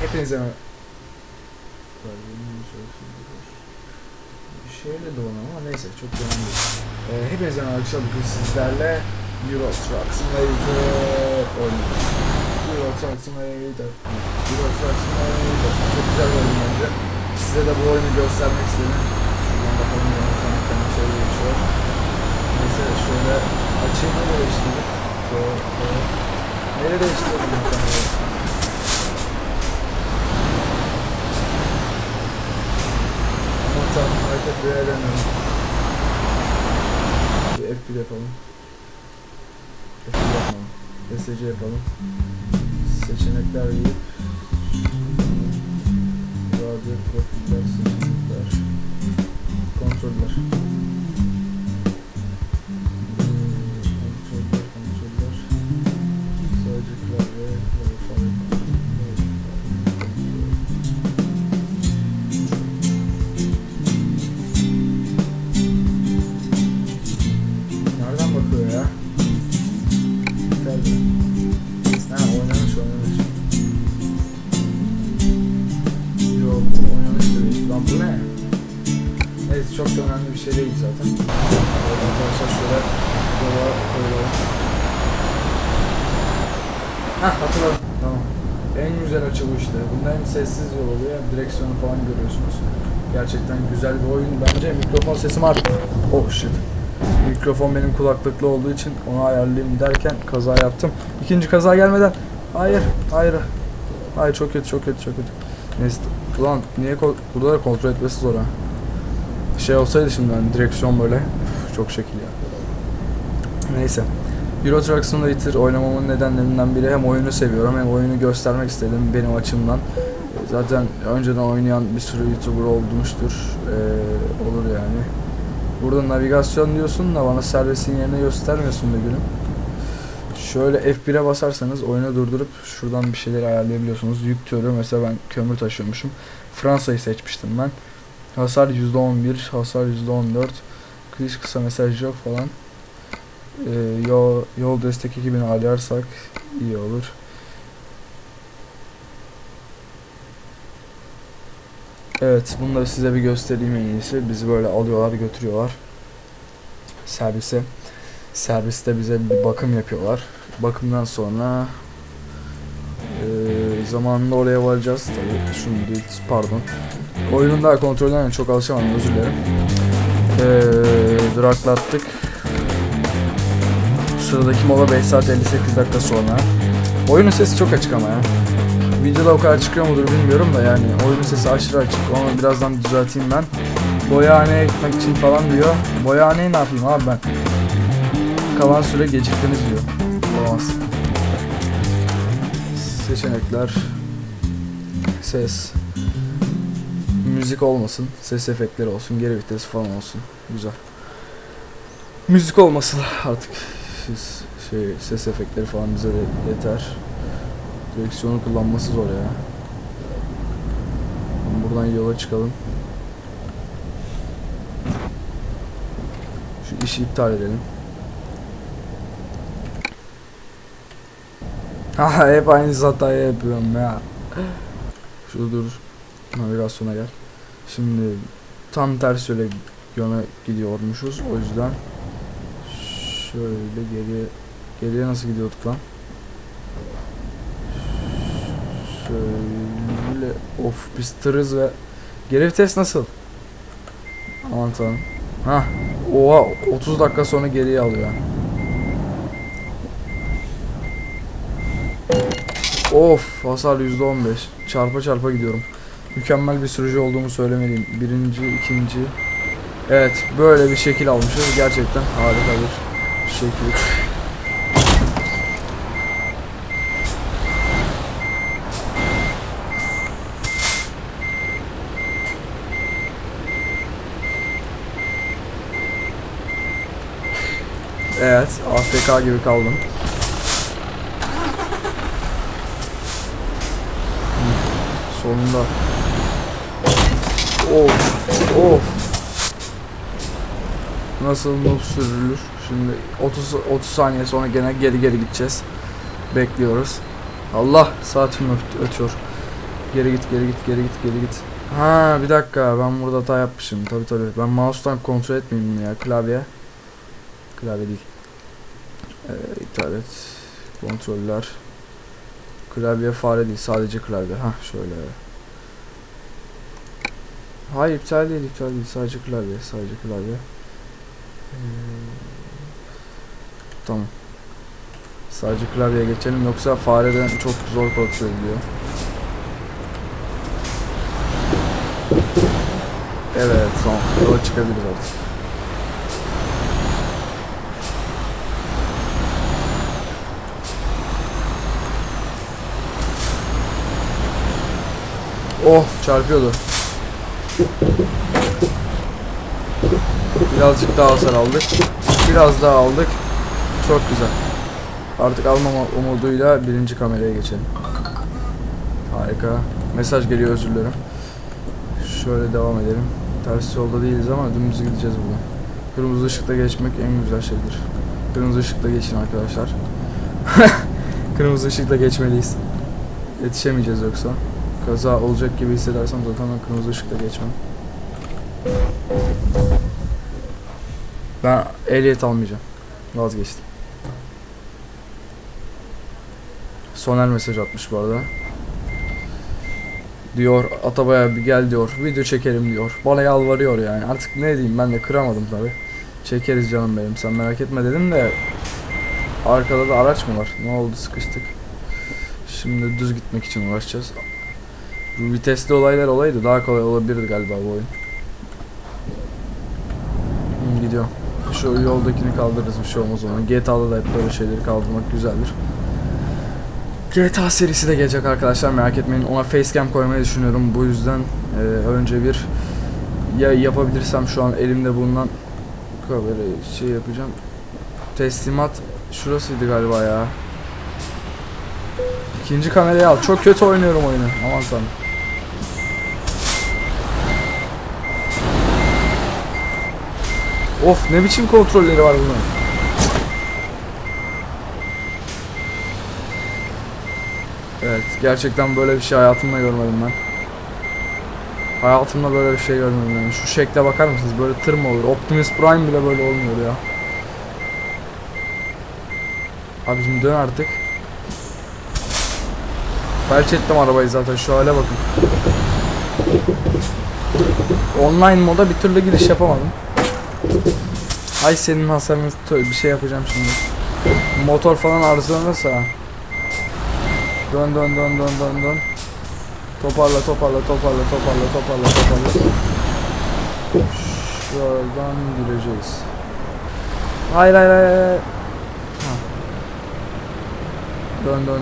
Hepinize merhaba. De ona ama neyse çok önemli değil. Ee, hepinize merhaba bugün sizlerle Euro Truck Simulator oynuyoruz. Euro Truck Simulator. Euro Truck Simulator. Çok güzel bir oyun bence. Size de bu oyunu göstermek istedim. Şuradan bakalım yönetmenlikten bir şey geçiyor. Neyse şöyle açayım ne değiştirdim. Nereye değiştirdim yönetmenliği? Aman tanrım hareket bile edemiyorum. Bir F1 yapalım. F1 yapalım. SC yapalım. Seçenekler yiyip profiller, Kontroller sesim arttı. Oh shit. Mikrofon benim kulaklıklı olduğu için onu ayarlayayım derken kaza yaptım. İkinci kaza gelmeden. Hayır, hayır. Hayır çok kötü, çok kötü, çok kötü. Neyse. Ulan niye burada da kontrol etmesi zor ha. Şey olsaydı şimdi hani direksiyon böyle üf, çok şekil ya. Neyse. Euro Truck Simulator oynamamın nedenlerinden biri hem oyunu seviyorum hem oyunu göstermek istedim benim açımdan. Zaten önceden oynayan bir sürü YouTuber olmuştur. Ee, olur yani. Burada navigasyon diyorsun da bana servisin yerine göstermiyorsun be gülüm. Şöyle F1'e basarsanız oyunu durdurup şuradan bir şeyleri ayarlayabiliyorsunuz. Yük türü mesela ben kömür taşıyormuşum. Fransa'yı seçmiştim ben. Hasar %11, hasar %14. Kış kısa mesaj yok falan. Ee, yol, yol destek ekibini ayarlarsak iyi olur. Evet, bunları size bir göstereyim en iyisi. Bizi böyle alıyorlar, götürüyorlar servise. Serviste bize bir bakım yapıyorlar. Bakımdan sonra eee zamanında oraya varacağız. Tabii şunu değil, pardon. Oyunun daha kontrollerine çok alışamadım, özür dilerim. Eee duraklattık. Sıradaki mola 5 saat 58 dakika sonra. Oyunun sesi çok açık ama ya. Videoda o kadar çıkıyor mudur bilmiyorum da yani oyunun sesi aşırı açık. Onu birazdan düzelteyim ben. Boyahaneye gitmek için falan diyor. Boyahaneyi ne yapayım abi ben? Kalan süre geciktiniz diyor. Olamaz. Seçenekler. Ses. Müzik olmasın. Ses efektleri olsun. Geri vites falan olsun. Güzel. Müzik olmasın artık. Siz şey ses efektleri falan bize de yeter. Direksiyonu kullanması zor ya. Buradan yola çıkalım. Şu işi iptal edelim. Ha hep aynı hatayı yapıyorum ya. Şurada dur. Navigasyona gel. Şimdi tam ters yöne yöne gidiyormuşuz. O yüzden şöyle geriye geriye nasıl gidiyorduk lan? Şöyle of biz tırız ve geri vites nasıl? Aman tanrım. Hah. Oha 30 dakika sonra geriye alıyor. Of hasar %15. Çarpa çarpa gidiyorum. Mükemmel bir sürücü olduğumu söylemeliyim. Birinci, ikinci. Evet böyle bir şekil almışız. Gerçekten harika bir şekil. Evet, AFK gibi kaldım. Sonunda. Of. Of. Nasıl noob sürülür? Şimdi 30 30 saniye sonra gene geri geri gideceğiz. Bekliyoruz. Allah saatim öt- ötüyor. Geri git, geri git, geri git, geri git. Ha bir dakika ben burada hata yapmışım. Tabi tabi. Ben mouse'tan kontrol etmeyeyim bunu ya. Klavye. Klavye değil. Ee, iptal et. Kontroller. Klavye fare değil. Sadece klavye. Ha şöyle. Hayır iptal değil iptal değil. Sadece klavye. Sadece klavye. Ee, tamam. Sadece klavyeye geçelim yoksa fareden çok zor kontrol ediliyor. Evet son. Yola çıkabiliriz artık. Oh çarpıyordu. Birazcık daha hasar aldık. Biraz daha aldık. Çok güzel. Artık almama umuduyla birinci kameraya geçelim. Harika. Mesaj geliyor özür dilerim. Şöyle devam edelim. Ters yolda değiliz ama dümdüz gideceğiz buradan. Kırmızı ışıkta geçmek en güzel şeydir. Kırmızı ışıkta geçin arkadaşlar. Kırmızı ışıkta geçmeliyiz. Yetişemeyeceğiz yoksa. Kaza olacak gibi hissedersem zaten ben kırmızı ışıkta geçmem. Ben ehliyet almayacağım. Vazgeçtim. Soner mesaj atmış bu arada. Diyor Atabaya bir gel diyor. Video çekelim diyor. Bana yalvarıyor yani. Artık ne diyeyim ben de kıramadım tabi. Çekeriz canım benim sen merak etme dedim de Arkada da araç mı var? Ne oldu sıkıştık. Şimdi düz gitmek için uğraşacağız. Vitesli olaylar olaydı daha kolay olabilirdi galiba bu oyun. Hı, gidiyor. Şu yoldakini kaldırırız bir şey olmaz ona. GTA'da da hep böyle şeyleri kaldırmak güzeldir. GTA serisi de gelecek arkadaşlar merak etmeyin. Ona facecam koymayı düşünüyorum. Bu yüzden e, önce bir ya yapabilirsem şu an elimde bulunan böyle şey yapacağım. Teslimat şurasıydı galiba ya. İkinci kamerayı al. Çok kötü oynuyorum oyunu. Aman tanrım. Of ne biçim kontrolleri var bunun. Evet gerçekten böyle bir şey hayatımda görmedim ben. Hayatımda böyle bir şey görmedim yani. Şu şekle bakar mısınız? Böyle tır mı olur? Optimus Prime bile böyle olmuyor ya. Abicim dön artık. Felç ettim arabayı zaten şu hale bakın. Online moda bir türlü giriş yapamadım. Ay senin hasarını bir şey yapacağım şimdi. Motor falan arızalanırsa. Dön dön dön dön dön dön. Toparla toparla toparla toparla toparla toparla. Şuradan gireceğiz. Hayır hayır. hayır. Ha. Dön dön.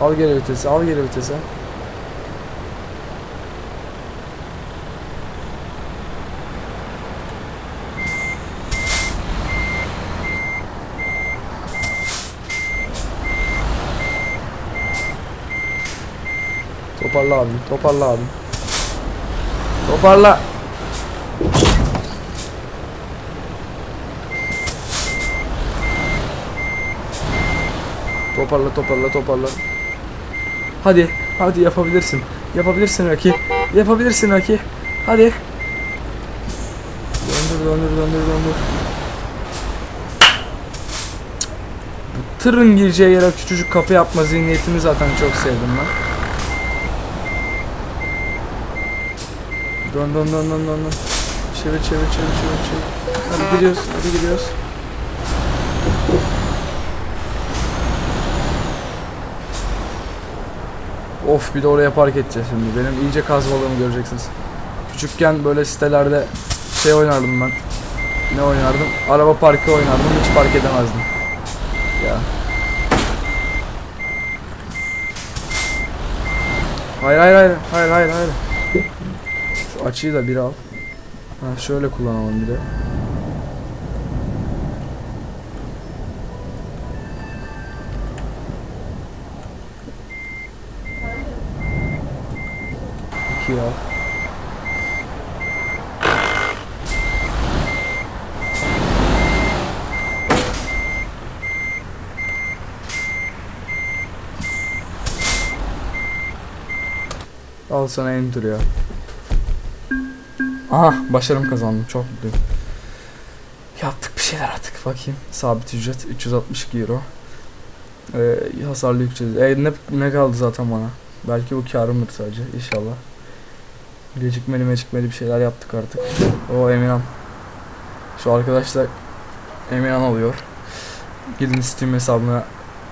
Al geri vitesi, al geri vitesi. Toparla abim, toparla abim. Toparla. Toparla, toparla, toparla. Hadi, hadi yapabilirsin. Yapabilirsin Raki. Yapabilirsin Raki. Hadi. Döndür, döndür, döndür, döndür. Tırın gireceği yere küçücük kapı yapma zihniyetini zaten çok sevdim ben. Dön dön dön dön dön. Çevir çevir çevir çevir çevir. Hadi gidiyoruz hadi gidiyoruz. Of bir de oraya park edeceğiz şimdi. Benim iyice kazmalığımı göreceksiniz. Küçükken böyle sitelerde şey oynardım ben. Ne oynardım? Araba parkı oynardım. Hiç park edemezdim. Ya. Hayır hayır hayır hayır hayır hayır. Açıyı da bir al. Ha şöyle kullanalım bir de. ki ya. Al sana enter ya. Aha başarım kazandım. Çok mutluyum. Yaptık bir şeyler artık. Bakayım. Sabit ücret 362 euro. Ee, hasarlı yükseldi. E, ne, ne kaldı zaten bana? Belki bu karımdır sadece. İnşallah. Gecikmeli mecikmeli bir şeyler yaptık artık. O Emirhan. Şu arkadaşlar Emirhan oluyor. Gidin Steam hesabına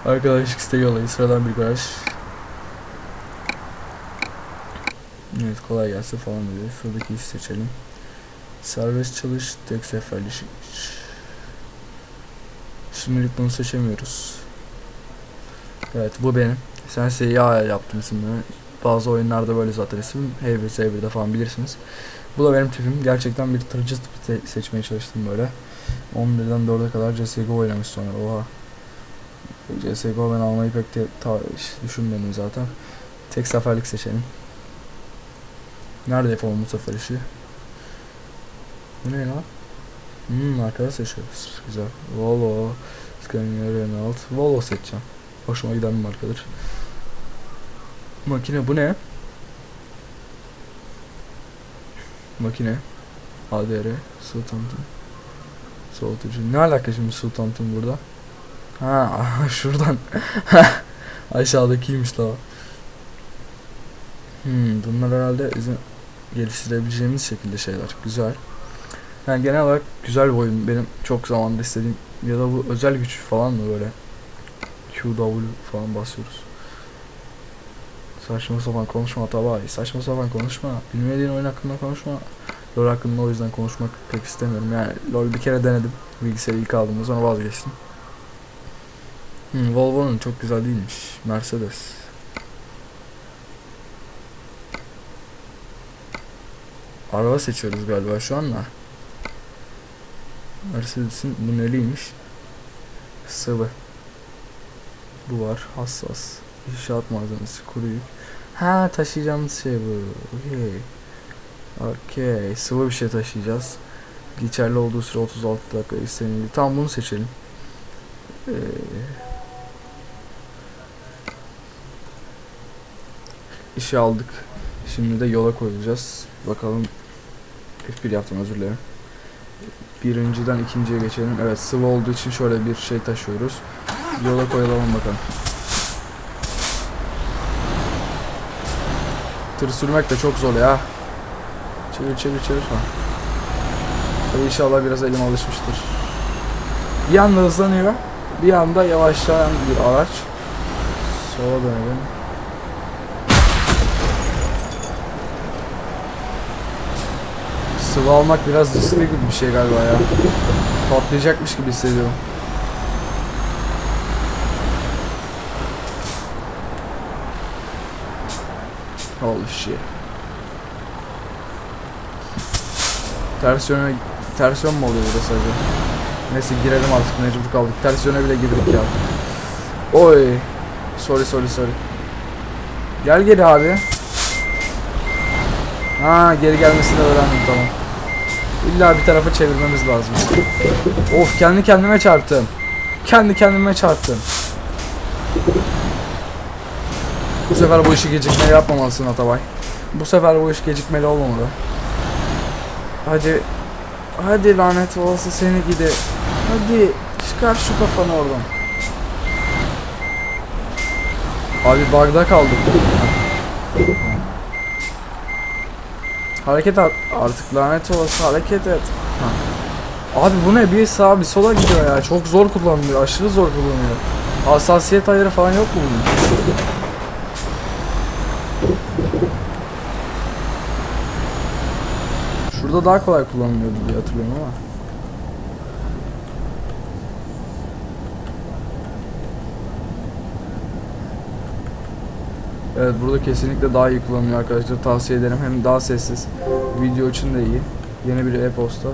arkadaşlık isteği yollayın. Sıradan bir garaj. Evet kolay gelsin falan diyor. Şuradaki işi seçelim. Serbest çalış, tek seferlik iş. Şimdilik bunu seçemiyoruz. Evet bu benim. Sen ya yaptım ismini. Bazı oyunlarda böyle zaten isim. H1 S1'de falan bilirsiniz. Bu da benim tipim. Gerçekten bir tırcı tipi seçmeye çalıştım böyle. 11'den 4'e kadar CSGO oynamış sonra. Oha. CSGO ben almayı pek de düşünmedim zaten. Tek seferlik seçelim. Nerede yapalım bu sefer işi? Bu ne lan? Hmm arkada seçiyoruz. Güzel. Volvo. Scania Renault. Volvo seçeceğim. Hoşuma giden bir markadır. Makine bu ne? Makine. ADR. Sultanton. Soğutucu. Ne alaka şimdi Sultanton burada? Ha şuradan. Aşağıdakiymiş daha. Hmm, bunlar herhalde bizim geliştirebileceğimiz şekilde şeyler. Güzel. Yani genel olarak güzel bir oyun. Benim çok zamandır istediğim ya da bu özel güç falan mı böyle QW falan basıyoruz. Saçma sapan konuşma tabi. Saçma sapan konuşma. Bilmediğin oyun hakkında konuşma. LoL hakkında o yüzden konuşmak pek istemiyorum. Yani LoL bir kere denedim. Bilgisayarı ilk aldığımda sonra vazgeçtim. Hmm, Volvo'nun çok güzel değilmiş. Mercedes. Araba seçiyoruz galiba şu anda. Mercedes'in bu neliymiş? Sıvı. Bu var. Hassas. İnşaat malzemesi. Kuru yük. Ha taşıyacağımız şey bu. Okey. Okey. Sıvı bir şey taşıyacağız. Geçerli olduğu süre 36 dakika istenildi. Tamam bunu seçelim. Ee, işi aldık. Şimdi de yola koyulacağız. Bakalım F1 yaptım özür dilerim. Birinciden ikinciye geçelim. Evet sıvı olduğu için şöyle bir şey taşıyoruz. Yola koyalım bakalım. Tır sürmek de çok zor ya. Çevir çevir çevir. Ha. Tabii inşallah biraz elim alışmıştır. Bir anda hızlanıyor. Bir anda yavaşlayan bir araç. Sola dönelim. Sıvı almak biraz riskli gibi bir şey galiba ya. Patlayacakmış gibi hissediyorum. Holy shit. Ters yöne, ters yön mü oluyor burası acaba? Neyse girelim artık mecbur kaldık. Ters yöne bile girdik ya. Oy. Sorry sorry sorry. Gel geri abi. Ha geri gelmesini öğrendim tamam. İlla bir tarafa çevirmemiz lazım. Of kendi kendime çarptım. Kendi kendime çarptım. Bu sefer bu işi gecikmeli yapmamalısın Atabay. Bu sefer bu iş gecikmeli olmamalı. Hadi. Hadi lanet olası seni gidi. Hadi çıkar şu kafanı oradan. Abi bug'da kaldık. Hareket at artık lanet olası hareket et. Ha. Abi bu ne bir sağa bir sola gidiyor ya çok zor kullanılıyor aşırı zor kullanılıyor. Hassasiyet ayarı falan yok mu bunun? Şurada daha kolay kullanılıyordu diye hatırlıyorum ama. Evet burada kesinlikle daha iyi kullanılıyor arkadaşlar. Tavsiye ederim. Hem daha sessiz. Video için de iyi. Yeni bir e-posta. Ee,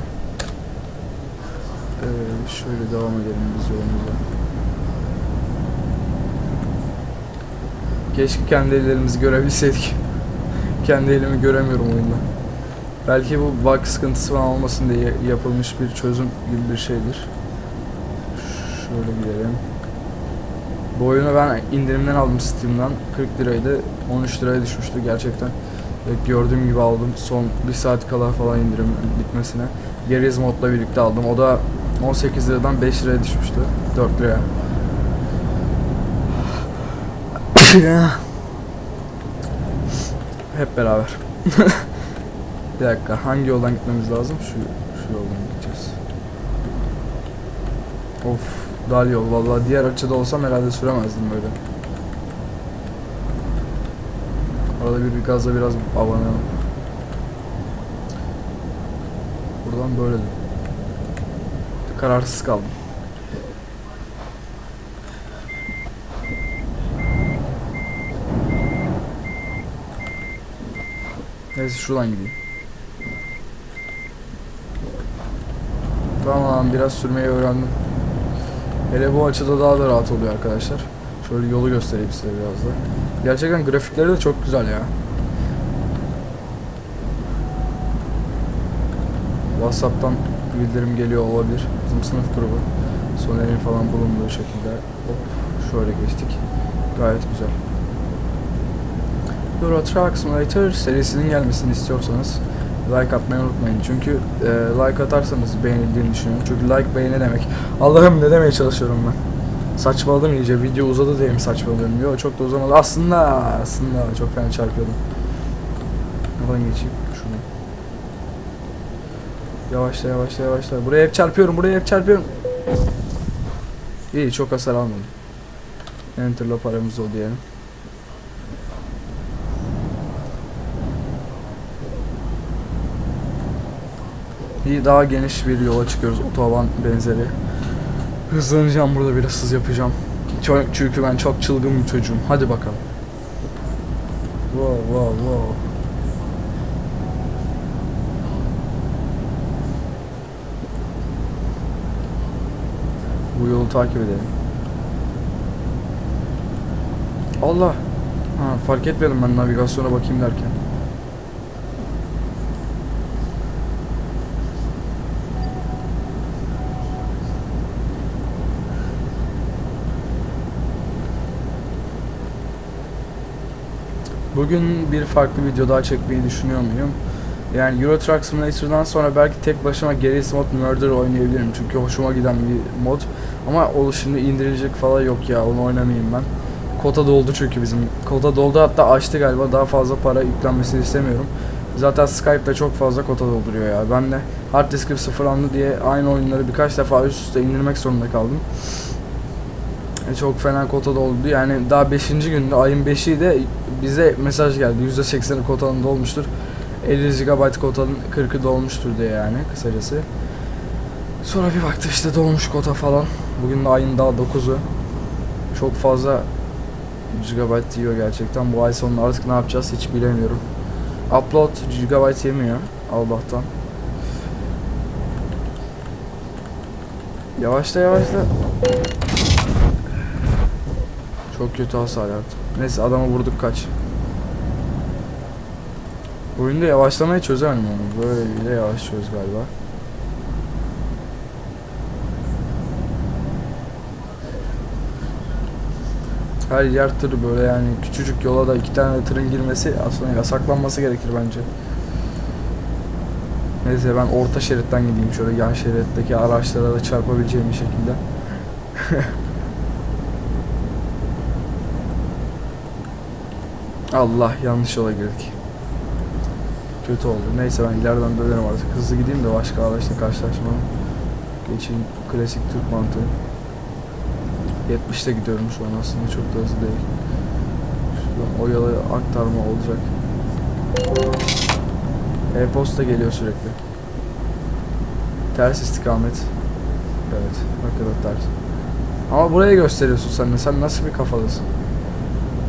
şöyle devam edelim biz yolumuza. Keşke kendi ellerimizi görebilseydik. Kendi elimi göremiyorum oyunda. Belki bu bug sıkıntısı falan olmasın diye yapılmış bir çözüm gibi bir şeydir. Şöyle gidelim. Bu oyunu ben indirimden aldım Steam'dan. 40 liraydı. 13 liraya düşmüştü gerçekten. Gördüğüm gibi aldım. Son 1 saat kala falan indirim bitmesine. Gears modla birlikte aldım. O da 18 liradan 5 liraya düşmüştü. 4 liraya. Hep beraber. bir dakika hangi yoldan gitmemiz lazım? Şu şu yoldan gideceğiz. Of dar yol vallahi diğer açıda olsam herhalde süremezdim böyle. Arada bir, bir gazla biraz abanalım. Buradan böyle. Kararsız kaldım. Neyse şuradan gideyim. Tamam biraz sürmeyi öğrendim. Hele bu açıda daha da rahat oluyor arkadaşlar. Şöyle yolu göstereyim size biraz da. Gerçekten grafikleri de çok güzel ya. Whatsapp'tan bildirim geliyor olabilir. Bizim sınıf grubu. Soner'in falan bulunduğu şekilde. Hop şöyle geçtik. Gayet güzel. Euro Truck Simulator serisinin gelmesini istiyorsanız like atmayı unutmayın. Çünkü e, like atarsanız beğenildiğini düşünüyorum. Çünkü like beğeni demek. Allah'ım ne demeye çalışıyorum ben. Saçmaladım iyice. Video uzadı diye mi saçmalıyorum? Yok çok da uzamadı. Aslında aslında çok fena çarpıyordum. Buradan geçeyim. Şunu. Yavaşla yavaşla yavaşla. Buraya hep çarpıyorum. Buraya hep çarpıyorum. İyi çok hasar almadım. Enter'la paramız oldu diyelim. İyi daha geniş bir yola çıkıyoruz. Otoban benzeri. Hızlanacağım burada biraz hız yapacağım. Çünkü ben çok çılgın bir çocuğum. Hadi bakalım. Wow wow wow. Bu yolu takip edelim. Allah. Ha, fark etmedim ben navigasyona bakayım derken. Bugün bir farklı video daha çekmeyi düşünüyor muyum? Yani Euro Truck Simulator'dan sonra belki tek başıma Garry's Mod Murder oynayabilirim. Çünkü hoşuma giden bir mod. Ama o şimdi indirilecek falan yok ya. Onu oynamayayım ben. Kota doldu çünkü bizim. Kota doldu hatta açtı galiba. Daha fazla para yüklenmesini istemiyorum. Zaten Skype'da çok fazla kota dolduruyor ya. Ben de hard diskim sıfırlandı diye aynı oyunları birkaç defa üst üste indirmek zorunda kaldım. Çok fena kota doldu. Yani daha 5. günde ayın 5'i de bize mesaj geldi. %80'i kotanın dolmuştur. 50 GB kotanın 40'ı dolmuştur diye yani kısacası. Sonra bir baktık işte dolmuş kota falan. Bugün de ayın daha 9'u. Çok fazla GB yiyor gerçekten. Bu ay sonunda artık ne yapacağız hiç bilemiyorum. Upload GB yemiyor Allah'tan. Yavaşla yavaşla. Çok kötü hasar yaptım. Neyse adamı vurduk kaç. Oyunda yavaşlamayı çözemedim onu. Böyle yavaşlıyoruz galiba. Her yer tır böyle yani küçücük yola da iki tane tırın girmesi aslında yasaklanması gerekir bence. Neyse ben orta şeritten gideyim şöyle yan şeritteki araçlara da çarpabileceğim bir şekilde. Allah yanlış yola girdik. Kötü oldu. Neyse ben ileriden dönerim artık. Hızlı gideyim de başka araçla karşılaşmam. Geçeyim klasik Türk mantığı. 70'te gidiyorum şu an aslında çok da hızlı değil. Şuradan o yola aktarma olacak. E-posta geliyor sürekli. Ters istikamet. Evet, kadar ters. Ama buraya gösteriyorsun sen de. Sen nasıl bir kafalısın?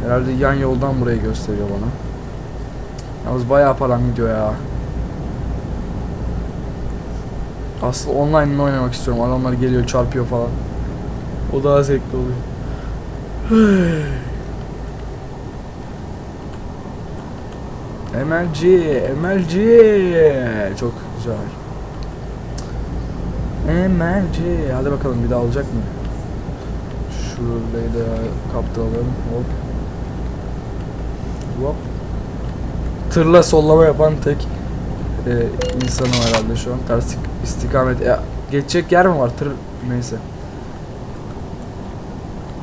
Herhalde yan yoldan burayı gösteriyor bana. Yalnız bayağı param gidiyor ya. Aslında online oynamak istiyorum. Adamlar geliyor çarpıyor falan. O daha zevkli oluyor. MLG, MLG. Çok güzel. MLG. Hadi bakalım bir daha olacak mı? Şurayı da kaptıralım. Hop. Tırla sollama yapan tek e, insanım herhalde şu an. Ters istikamet. Ya, geçecek yer mi var? Tır neyse.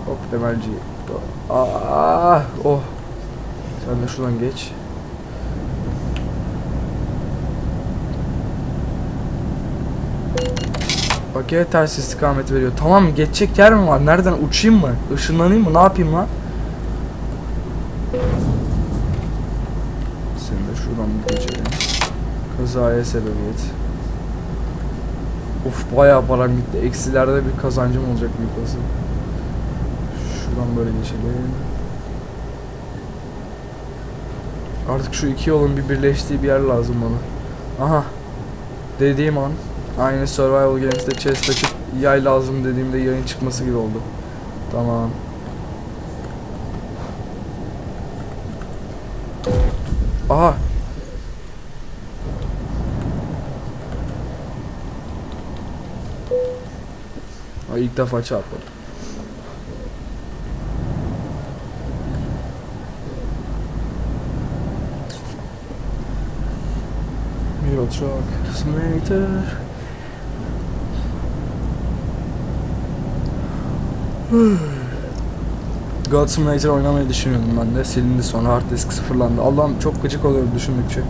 Hop MLG. Aa, oh. Sen de şuradan geç. Bak ya ters istikamet veriyor. Tamam geçecek yer mi var? Nereden uçayım mı? Işınlanayım mı? Ne yapayım lan? Kazaya sebebiyet. Of bayağı param gitti. Eksilerde bir kazancım olacak büyük olasılık. Şuradan böyle geçelim. Artık şu iki yolun bir birleştiği bir yer lazım bana. Aha. Dediğim an aynı Survival Games'te chest açıp yay lazım dediğimde yayın çıkması gibi oldu. Tamam. Aha. Ay ilk defa çarpmadım. Euro Truck Simulator God Simulator oynamayı düşünüyordum ben de. Silindi sonra hard disk sıfırlandı. Allah'ım çok gıcık oluyorum düşündükçe.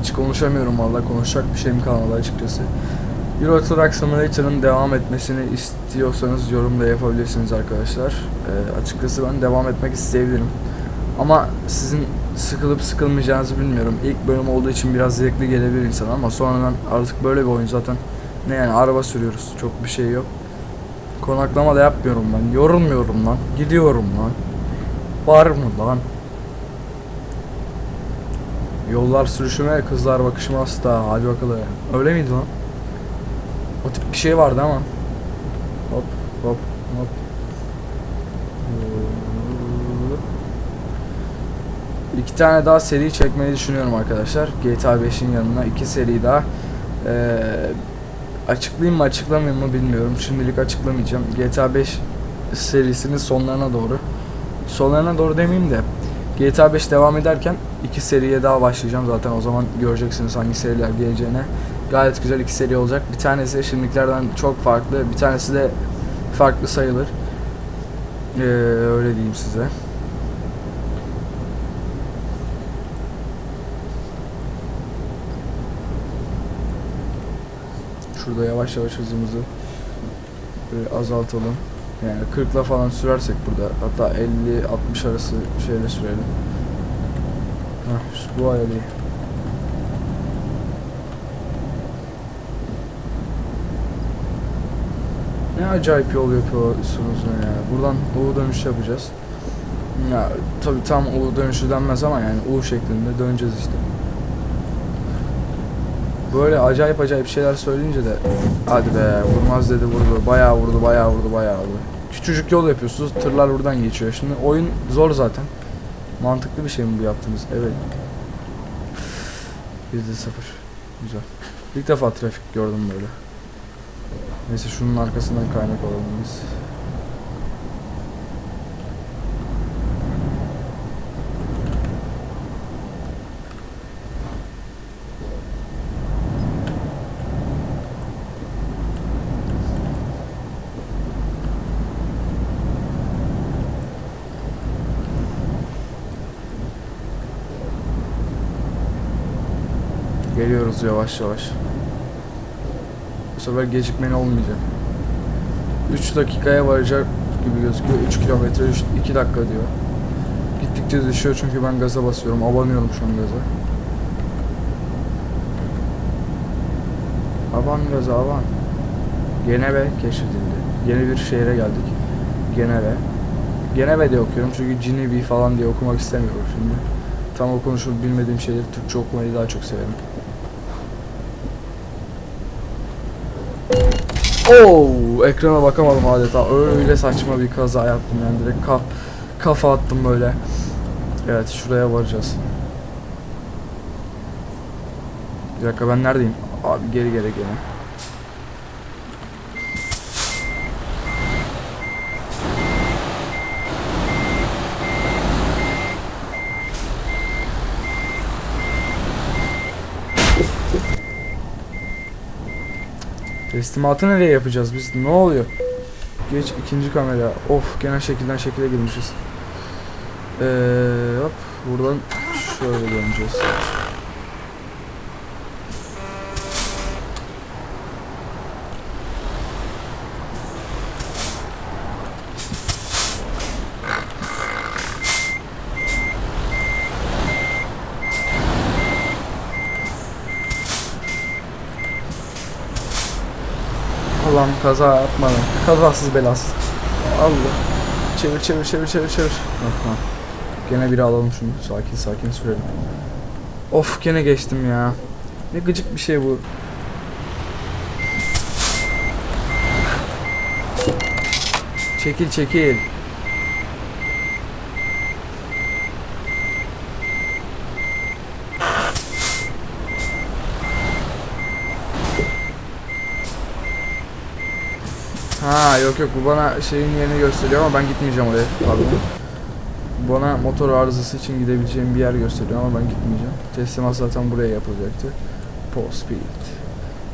Hiç konuşamıyorum valla konuşacak bir şeyim kalmadı açıkçası. Euro Truck Simulator'ın devam etmesini istiyorsanız yorumda yapabilirsiniz arkadaşlar. Ee, açıkçası ben devam etmek isteyebilirim. Ama sizin sıkılıp sıkılmayacağınızı bilmiyorum. İlk bölüm olduğu için biraz zevkli gelebilir insana ama sonradan artık böyle bir oyun zaten. Ne yani araba sürüyoruz. Çok bir şey yok. Konaklama da yapmıyorum ben. Yorulmuyorum lan. Gidiyorum lan. Var mı lan? Yollar sürüşüme, kızlar bakışıma hasta. Hadi bakalım. Öyle miydi lan? O tip bir şey vardı ama. Hop hop hop. İki tane daha seri çekmeyi düşünüyorum arkadaşlar. GTA 5'in yanına iki seri daha. Ee, açıklayayım mı açıklamayayım mı bilmiyorum. Şimdilik açıklamayacağım. GTA 5 serisinin sonlarına doğru. Sonlarına doğru demeyeyim de GTA 5 devam ederken iki seriye daha başlayacağım zaten o zaman göreceksiniz hangi seriler geleceğine. Gayet güzel iki seri olacak. Bir tanesi şimdikilerden çok farklı, bir tanesi de farklı sayılır. Ee, öyle diyeyim size. Şurada yavaş yavaş hızımızı böyle azaltalım. Yani 40'la falan sürersek burada hatta 50-60 arası şeyle sürelim. Heh, şu bu ayarı. Ne acayip yol yapıyorsunuz ya. Buradan U dönüş yapacağız. Ya tabi tam U dönüşü denmez ama yani U şeklinde döneceğiz işte. Böyle acayip acayip şeyler söyleyince de hadi be vurmaz dedi vurdu. Bayağı vurdu bayağı vurdu bayağı vurdu. Küçücük yol yapıyorsunuz tırlar buradan geçiyor. Şimdi oyun zor zaten. Mantıklı bir şey mi bu yaptığınız? Evet. Yüzde sıfır. Güzel. İlk defa trafik gördüm böyle. Neyse şunun arkasından kaynak alalım biz. Geliyoruz yavaş yavaş. Bu sefer gecikmeli olmayacak. 3 dakikaya varacak gibi gözüküyor. 3 kilometre 2 dakika diyor. Gittikçe düşüyor çünkü ben gaza basıyorum. Abanıyorum şu an gaza. Aban gaza aban. Geneve keşfedildi. Yeni bir şehre geldik. Geneve. Geneve diye okuyorum çünkü Cinevi falan diye okumak istemiyorum şimdi. Tam okunuşunu bilmediğim şeyleri Türkçe okumayı daha çok severim. Oo, ekrana bakamadım adeta. Öyle saçma bir kaza yaptım yani direkt kaf kafa attım böyle. Evet şuraya varacağız. Bir dakika ben neredeyim? Abi geri geri geri. Teslimatı nereye yapacağız biz? Ne oluyor? Geç ikinci kamera. Of gene şekilden şekile girmişiz. Ee, hop buradan şöyle döneceğiz. Allah'ım kaza yapmadım. Kazasız belasız. Allah. Çevir çevir çevir çevir çevir. Bak, ha. Gene biri alalım şunu. Sakin sakin sürelim. Of gene geçtim ya. Ne gıcık bir şey bu. Çekil çekil. Yok yok bu bana şeyin yerini gösteriyor ama ben gitmeyeceğim oraya. Pardon. Bana motor arızası için gidebileceğim bir yer gösteriyor ama ben gitmeyeceğim. Teslimat zaten buraya yapılacaktı. Post Speed.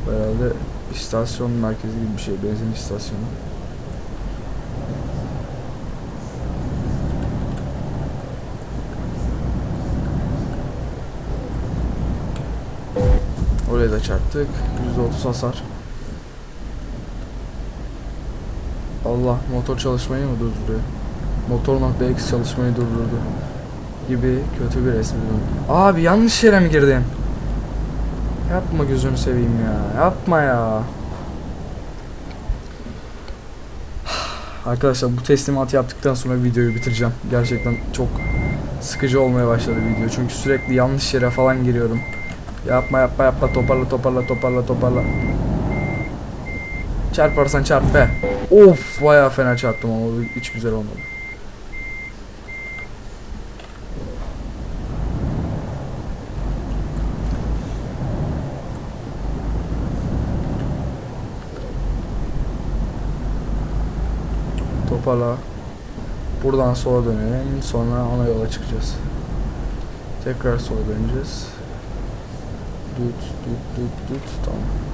Herhalde istasyon merkezi gibi bir şey. Benzin istasyonu. Oraya da çarptık. %30 hasar. Allah motor çalışmayı mı durduruyor? Motor.x çalışmayı durdurdu. Gibi kötü bir resmi. Abi yanlış yere mi girdim? Yapma gözünü seveyim ya. Yapma ya. Arkadaşlar bu teslimatı yaptıktan sonra videoyu bitireceğim. Gerçekten çok sıkıcı olmaya başladı video. Çünkü sürekli yanlış yere falan giriyorum. Yapma yapma yapma toparla toparla toparla toparla. Çarparsan çarp be. Of bayağı fena çarptım ama hiç güzel olmadı. Toparla. Buradan sola dönelim. Sonra ana yola çıkacağız. Tekrar sola döneceğiz. Dut dut dut dut. Tamam.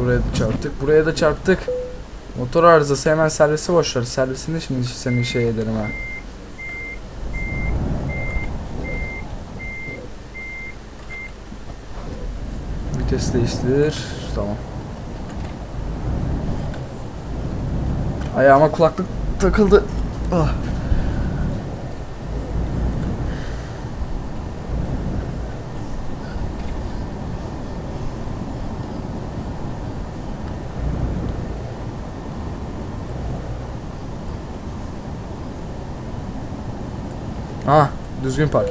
Buraya da çarptık. Buraya da çarptık. Motor arızası hemen servisi boşver. Servisinde şimdi seni şey ederim ha. Vites değiştir. Tamam. Ayağıma kulaklık takıldı. Ah. Ha, düzgün park.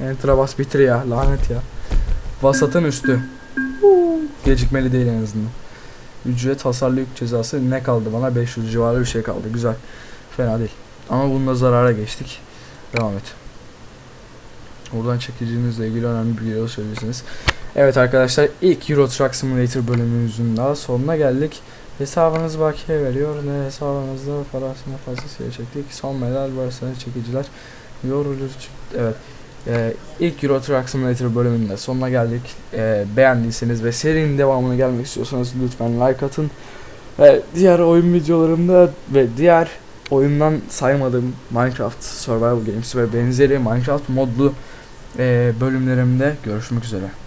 Enter'a bitir ya, lanet ya. Vasatın üstü. Gecikmeli değil en azından. Ücret hasarlı yük cezası ne kaldı bana? 500 civarı bir şey kaldı. Güzel. Fena değil. Ama bununla zarara geçtik. Devam et. Oradan çekicinizle ilgili önemli bilgiler söyleyebilirsiniz. Evet arkadaşlar ilk Euro Truck Simulator bölümümüzün daha sonuna geldik. Hesabınız bakiye veriyor. Ne hesabınızda parasını fazlasıyla çektik. Son medal varsa çekiciler yorulur. Evet. Ee, ilk Euro Truck Simulator bölümünde sonuna geldik. Ee, beğendiyseniz ve serinin devamını gelmek istiyorsanız lütfen like atın. Ve diğer oyun videolarımda ve diğer oyundan saymadığım Minecraft Survival Games ve benzeri Minecraft modlu e, bölümlerimde görüşmek üzere.